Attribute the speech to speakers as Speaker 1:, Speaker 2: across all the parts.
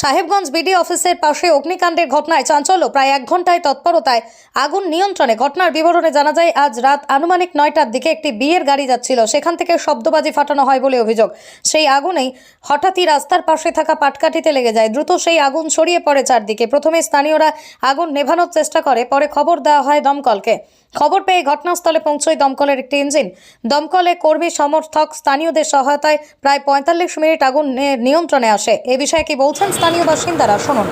Speaker 1: Sahebganj BD অফিসের পাশে অগ্নিকাণ্ডের ঘটনায় চাঞ্চল্য। প্রায় এক ঘন্টায় তৎপরতায় আগুন নিয়ন্ত্রণে ঘটনার বিবরণে জানা যায়, আজ রাত আনুমানিক নয়টার দিকে একটি বিয়ের গাড়ি যাচ্ছিল। সেখান থেকে শব্দবাজি ফাটানো হয় বলে অভিযোগ। সেই আগুনেই হঠাৎই রাস্তার পাশে থাকা পাটকাঠিতে লেগে যায়। দ্রুত সেই আগুন ছড়িয়ে পড়ে চারদিকে। প্রথমে স্থানীয়রা আগুন নেভানোর চেষ্টা করে, পরে খবর দেওয়া হয় দমকলকে। খবর পেয়ে ঘটনাস্থলে পৌঁছয় দমকলের একটি ইঞ্জিন। দমকলে কর্মী, সমর্থক, স্থানীয়দের সহায়তায় প্রায় পঁয়তাল্লিশ মিনিট আগুন নিয়ন্ত্রণে আসে। এ বিষয়ে কি বলছেন স্থানীয় বাসিন্দারা শুনুন।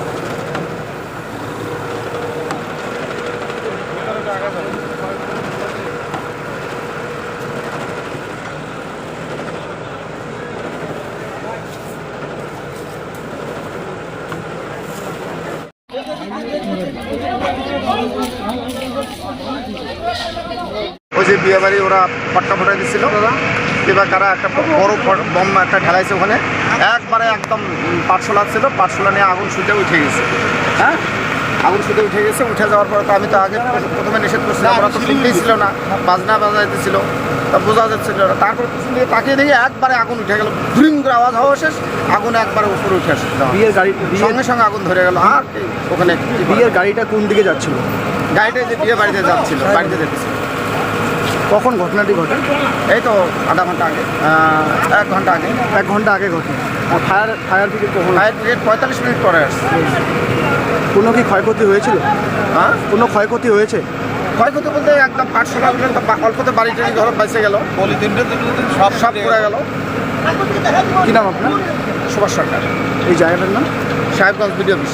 Speaker 2: ওই যে বিয়ে বাড়ি ওরা পাট্টা ফটাই দিচ্ছিল এবার কারা একটা বড় বম একটা ঢালাইছে ওখানে? একবারে একদম উম, পাটশোলা ছিল পাটশোলা নিয়ে আগুন ছুটে উঠে গেছে। হ্যাঁ? আগুন ছুটে উঠে গেছে উঠে যাওয়ার পরে তো আমি তো আগে প্রথমে নিষেধ করছিলাম ওরা তো শুনতেই ছিল না বাজনা বাজাইতেছিল তা বোঝা যাচ্ছিল না তারপরে পিছন দিকে তাকিয়ে দেখি একবারে আগুন উঠে গেল ঘুরিং করে আওয়াজ হওয়া শেষ আগুন একবারে উপরে উঠে আসে।
Speaker 3: বিয়ের গাড়ি
Speaker 2: সঙ্গে সঙ্গে আগুন ধরে গেল। আর কি ওখানে
Speaker 3: বিয়ের গাড়িটা কোন দিকে যাচ্ছিল?
Speaker 2: গাড়িটা যে বিয়ে বাড়িতে যাচ্ছিল বাড়িতে যেতেছিল।
Speaker 3: কখন ঘটনাটি ঘটে?
Speaker 2: এই তো আধা ঘণ্টা আগে। এক ঘণ্টা আগে।
Speaker 3: এক ঘণ্টা আগে ঘটে। আর ফায়ার ফায়ার ব্রিগেড কখন?
Speaker 2: ফায়ার ব্রিগেড পঁয়তাল্লিশ মিনিট পরে আসছে।
Speaker 3: কোনো কি ক্ষয়ক্ষতি হয়েছিল?
Speaker 2: হ্যাঁ?
Speaker 3: কোনো ক্ষয়ক্ষতি হয়েছে?
Speaker 2: ক্ষয়ক্ষতি বলতে একদম পাঁচশো টাকা অল্পতে বাড়ি টাড়ি ঘর বেঁচে গেল। সব সব করে গেল।
Speaker 3: কি নাম আপনার?
Speaker 2: সুভাষ সরকার।
Speaker 3: এই জায়গাটার নাম?
Speaker 2: Sahebganj BDO office.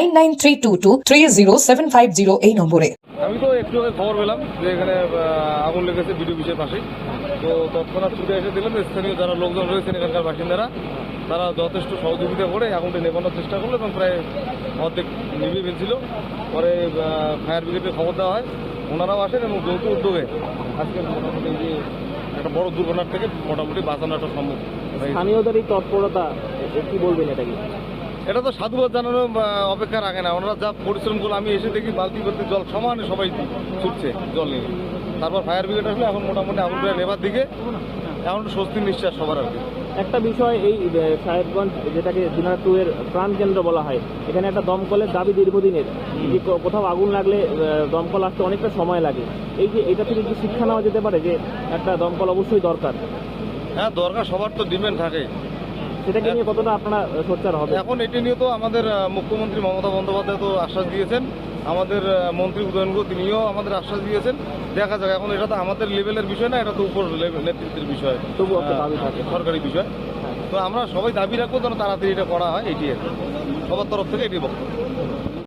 Speaker 1: nine three two two three zero seven five zero এই নম্বরে।
Speaker 4: আমি তো একটু আগে খবর পেলাম যে এখানে আগুন লেগেছে বিডিও অফিসের পাশে তো তৎক্ষণাৎ ছুটে এসে দিলাম স্থানীয় যারা লোকজন রয়েছেন এখানকার বাসিন্দারা তারা যথেষ্ট সহযোগিতা করে আগুনটি নেভানোর চেষ্টা করল এবং প্রায় অর্ধেক নিভিয়ে ফেলছিল। পরে ফায়ার ব্রিগেডে খবর দেওয়া হয়। ওনারাও আসেন এবং যৌথ উদ্যোগে আজকে মোটামুটি এই যে একটা বড় দুর্ঘটনার থেকে মোটামুটি বাঁচানো একটা সম্ভব।
Speaker 5: স্থানীয়দের এই তৎপরতা কি বলবেন এটা কি
Speaker 4: এটা তো সাধুবাদ জানানো আহ, অপেক্ষা রাখে না। ওনারা যা পরিশ্রম করল আমি এসে দেখি বালতি ভর্তি জল সমানে সবাই ছুটছে জল নিয়ে। তারপর ফায়ার ব্রিগেড আসলে এখন মোটামুটি আগুন প্রায় নেবার দিকে। এখন একটু স্বস্তির নিঃশ্বাস সবার আর কি।
Speaker 5: একটা বিষয় এই সাহেবগঞ্জ যেটাকে এর প্রাণকেন্দ্র বলা হয় এখানে একটা দমকলের দাবি দীর্ঘদিনের। যে কোথাও আগুন লাগলে দমকল আসতে অনেকটা সময় লাগে। এই যে এটা থেকে কি শিক্ষা নেওয়া যেতে পারে যে একটা দমকল অবশ্যই দরকার?
Speaker 4: হ্যাঁ দরকার সবার তো ডিমান্ড থাকে।
Speaker 5: সেটাকে নিয়ে কতটা আপনারা সোচ্চার হবে
Speaker 4: এখন এটি নিয়ে তো আমাদের মুখ্যমন্ত্রী মমতা বন্দ্যোপাধ্যায় তো আশ্বাস দিয়েছেন। আমাদের মন্ত্রী উদয়ন গুহ তিনিও আমাদের আশ্বাস দিয়েছেন। দেখা যাক এখন এটা তো আমাদের লেভেলের বিষয় না এটা তো উপর নেতৃত্বের বিষয়
Speaker 5: তবু।
Speaker 4: সরকারি বিষয়। তো আমরা সবাই দাবি রাখব যেন তাড়াতাড়ি এটা করা হয় এটি সবার তরফ থেকে এটি বক্তব্য।